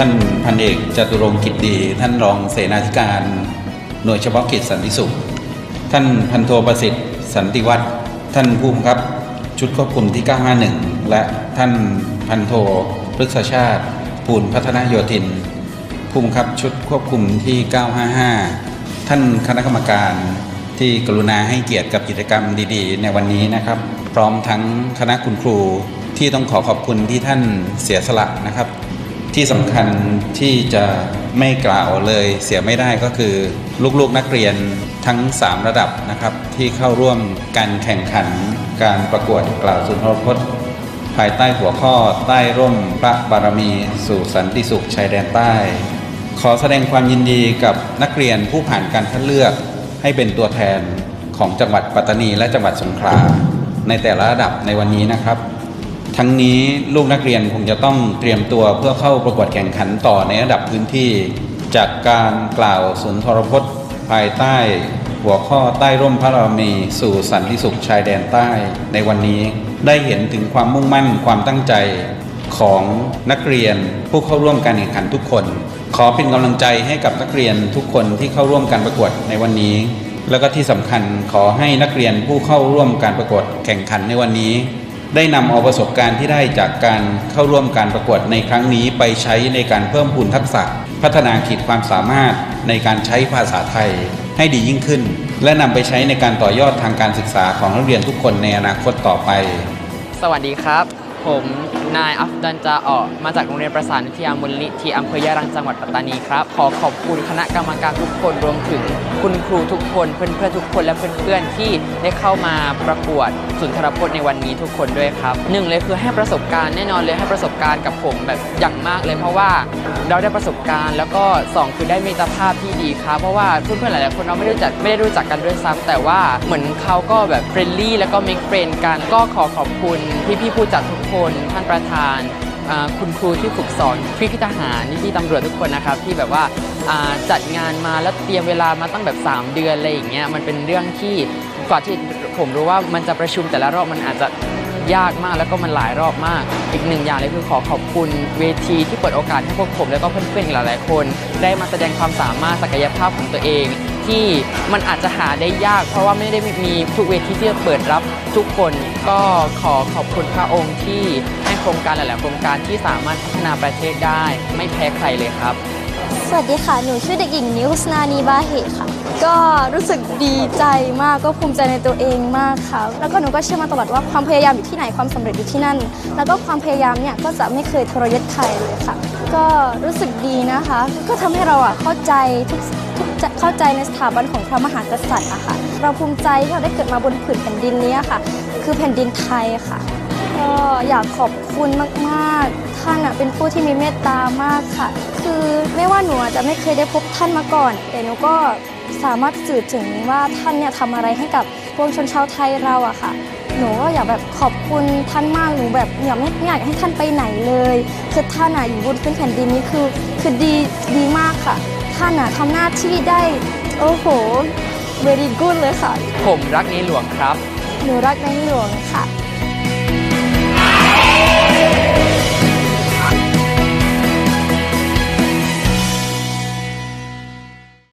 ท่านพันเอกจตุรงค์กิจดี ท่านรองเสนาธิการหน่วยเฉพาะกิจสันติสุข ท่านพันโทประสิทธิ์สันติวัฒน์ท่านผู้บังคับชุดควบคุมที่ 951 และท่านพันโทพฤกษชาติปูนพัฒนาโยธิน ผู้บังคับชุดควบคุมที่ 955 ท่านคณะกรรมการที่กรุณาให้เกียรติกับกิจกรรมดีๆ ในวันนี้นะครับ พร้อมทั้งคณะคุณครูที่ต้องขอขอบคุณที่ท่านเสียสละนะครับ ที่สำคัญที่จะไม่กล่าวเลยเสียไม่ได้ก็คือ ลูกๆนักเรียนทั้ง 3 ระดับนะครับ ที่เข้าร่วมการแข่งขันการประกวดกล่าวสุนทรพจน์ภายใต้หัวข้อใต้ร่มพระบารมีสู่สันติสุขชายแดนใต้ ขอแสดงความยินดีกับนักเรียนผู้ผ่านการคัดเลือกให้เป็นตัวแทนของจังหวัดปัตตานีและจังหวัดสงขลาในแต่ละระดับในวันนี้นะครับ ทั้งนี้ลูกนักเรียนคงจะต้องเตรียมตัวเพื่อเข้าประกวดแข่งขันต่อในระดับพื้นที่ จากการกล่าวสุนทรพจน์ ภายใต้ หัวข้อใต้ร่มพระบามีสู่สันติสุขชายแดนใต้ ในวันนี้ได้เห็นถึงความมุ่งมั่นความตั้งใจของนักเรียนผู้เข้าร่วมการแข่งขันทุกคน ขอเป็นกำลังใจให้กับนักเรียนทุกคนที่เข้าร่วมการประกวดในวันนี้ แล้วก็ที่สำคัญขอให้นักเรียนผู้เข้าร่วมการประกวดแข่งขันในวันนี้ ได้นำเอาประสบการณ์ที่ได้จากการเข้าร่วมการประกวดในครั้งนี้ไปใช้ในการเพิ่มพูนทักษะ พัฒนาขีดความสามารถในการใช้ภาษาไทยให้ดียิ่งขึ้น และนำไปใช้ในการต่อยอดทางการศึกษาของนักเรียนทุกคนในอนาคตต่อไป สวัสดีครับ ผมนายอัฟดันจาออกมาจากโรงเรียนประสานวิทยามูลนิธิอำเภอยะรังจังหวัดปัตตานีครับ ขอขอบคุณคณะกรรมการทุกคนรวมถึงคุณครูทุกคนเพื่อนๆทุกคนและเพื่อนๆที่ได้เข้ามาประกวดสุนทรพจน์ในวันนี้ทุกคนด้วยครับหนึ่งเลยคือให้ประสบการณ์แน่นอนเลยให้ประสบการณ์กับผมแบบอย่างมากเลยเพราะว่าเราได้ประสบการณ์แล้วก็สองคือได้มิตรภาพที่ดีครับเพราะว่าเพื่อนๆหลายๆคนเราไม่ได้รู้จักไม่ได้รู้จักกันด้วยซ้ำแต่ว่าเหมือนเขาก็แบบเฟรนลี่แล้วก็มิกเฟรนกันก็ขอขอบคุณพี่ๆผู้จัดทุกคนท่านประประธานคุณครูที่ฝึกสอนพี่ทหารพี่ตำรวจทุกคนนะครับที่แบบว่าจัดงานมาแล้วเตรียมเวลามาตั้งแบบ 3 เดือนอะไรอย่างเงี้ยมันเป็นเรื่องที่กว่าที่ผมรู้ว่ามันจะประชุมแต่ละรอบมันอาจจะยากมากแล้วก็มันหลายรอบมาก อีกหนึ่งอย่างเลยคือขอขอบคุณเวทีที่เปิดโอกาสให้พวกผมแล้วก็เพื่อนๆอีกหลายๆคน ได้มาแสดงความสามารถศักยภาพของตัวเอง ที่มันอาจจะหาได้ยาก เพราะว่าไม่ได้มีทุกเวทีที่จะเปิดรับทุกคน ก็ขอขอบคุณพระองค์ที่ ครงการหลาย ๆ โครงการที่สามารถพัฒนาประเทศได้ ไม่แพ้ใครเลยครับ สวัสดีค่ะ หนูชื่อเด็กหญิงนิวสนานีบาเหตค่ะ ก็รู้สึกดีใจมากก็ภูมิใจในตัวเองมากค่ะ แล้วก็หนูก็เชื่อมาตลอดว่าความพยายามอยู่ที่ไหนความสำเร็จอยู่ที่นั่น แล้วก็ความพยายามเนี่ยก็จะไม่เคยทรยศใครเลยค่ะ ก็รู้สึกดีนะคะ ก็ทำให้เราอะเข้าใจทุกทุกเข้าใจในสถาบันของพระมหากษัตริย์อะค่ะ เราภูมิใจที่เราได้เกิดมาบนผืนแผ่นดินนี้ค่ะ คือแผ่นดินไทยค่ะ ก็อยากขอบคุณมากๆ ท่านอะเป็นผู้ที่มีเมตตามากค่ะ คือไม่ว่าหนูอาจจะไม่เคยได้พบท่านมาก่อน แต่หนูก็สามารถสื่อถึงว่าท่านเนี่ยทำอะไรให้กับปวงชนชาวไทยเราอะค่ะ หนูก็อยากแบบขอบคุณท่านมาก หนูแบบอยากไม่ไม่อยากให้ท่านไปไหนเลย คือท่านอะอยู่บนพื้นแผ่นดินนี้คือคือดีดีมากค่ะ ท่านอะทำหน้าที่ได้ โอ้โห very good เลยค่ะ ผมรักในหลวงครับ หนูรักในหลวงค่ะ